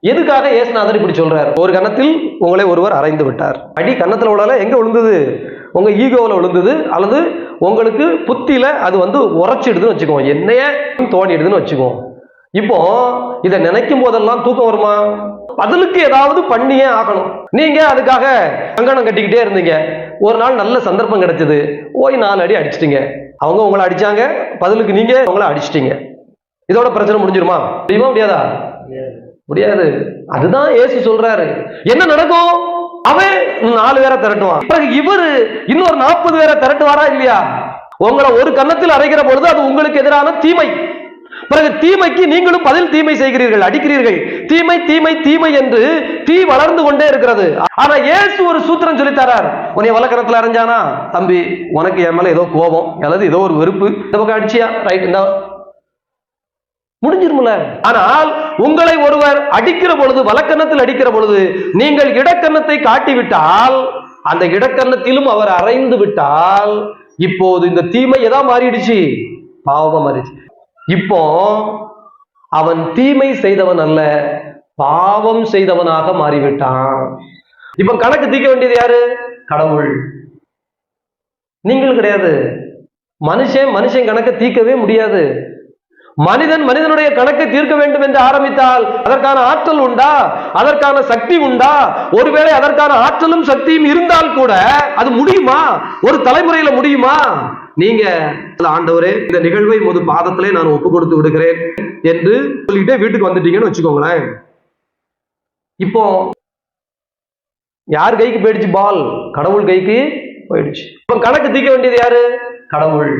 எதுக்காக ஏசுநாதர் இப்படி சொல்றார்? ஒரு கன்னத்தில் உங்களை ஒருவர் அரைந்து விட்டார். அடி கன்னத்தில் விழல எங்க விழுந்தது? உங்க ஈகோவில் விழுந்தது அல்லது உங்களுக்கு புத்தியில அது வந்து உரைச்சிடுதுன்னு வச்சுக்குவோம் என்னைய தோணிடுதுன்னு வச்சுக்குவோம் இப்போ இதை நினைக்கும் போதெல்லாம் தூக்கம் வருமா? பதிலுக்கு ஏதாவது பண்ணியே ஆகணும். நீங்க அதுக்காக கங்கணம் கட்டிக்கிட்டே இருந்தீங்க. ஒரு நாள் நல்ல சந்தர்ப்பம் கிடைச்சது. ஓய் நாலு அடி அடிச்சிட்டீங்க. அவங்க உங்களை அடிச்சாங்க. பதிலுக்கு நீங்க உங்களை அடிச்சிட்டீங்க. இதோட பிரச்சனை முடிஞ்சிருமா? முடியுமா முடியாதா? முடியாது. அதுதான் ஏசு சொல்றாரு. என்ன நடக்கும்? அவன் நாலு பேரை திரட்டுவான். பிறகு இவரு இன்னொரு நாற்பது பேரை திரட்டுவாரா இல்லையா? உங்களை ஒரு கன்னத்தில் அரைக்கிற பொழுது அது உங்களுக்கு எதிரான தீமை. பிறகு தீமைக்கு நீங்களும் பதில் தீமை செய்கிறீர்கள் அடிக்கிறீர்கள். தீமை தீமை தீமை என்று தீ வளர்ந்து கொண்டே இருக்கிறது. ஆனா ஏசு ஒரு சூத்திரம் சொல்லி தரார். உன்னை வலக்கரத்துல அரைஞ்சானா தம்பி உனக்கு என் மேல ஏதோ கோபம் அல்லது ஏதோ ஒரு வெறுப்பு. இந்த பக்கம் அடிச்சியா? ரைட் இந்த. முடிஞ்சிருமுல? ஆனால் உங்களை ஒருவர் அடிக்கிற பொழுது வலக்கன்னத்தில் அடிக்கிற பொழுது நீங்கள் இடக்கன்னத்தை காட்டிவிட்டால் அந்த இடக்கன்னத்திலும் அவர் அரைந்து விட்டால் இப்போது இந்த தீமை எதா மாறிடுச்சு? பாவமா மாறிடுச்சு. இப்போ அவன் தீமை செய்தவன் அல்ல பாவம் செய்தவனாக மாறிவிட்டான். இப்ப கணக்கு தீக்க வேண்டியது யாரு? கடவுள். நீங்கள் கிடையாது. மனுஷன் மனுஷன் கணக்கை தீர்க்கவே முடியாது. மனிதன் மனிதனுடைய கணக்கை தீர்க்க வேண்டும் என்று ஆரம்பித்தால் அதற்கான ஆற்றல் உண்டா? அதற்கான சக்தி உண்டா? ஒருவேளை அதற்கான ஆற்றலும் சக்தியும் இருந்தால் கூட அது முடியுமா? ஒரு தலைமுறையில முடியுமா? நீங்க ஆண்டவரே இந்த நிகழ்வை முது பாதத்திலே நான் ஒப்பு கொடுத்து விடுகிறேன் என்று சொல்லிட்டே வீட்டுக்கு வந்துட்டீங்கன்னு வச்சுக்கோங்களேன். இப்போ யார் கைக்கு போயிடுச்சு பால்? கடவுள் கைக்கு போயிடுச்சு. இப்போ கணக்கு தீர்க்க வேண்டியது யாரு? கடவுள்.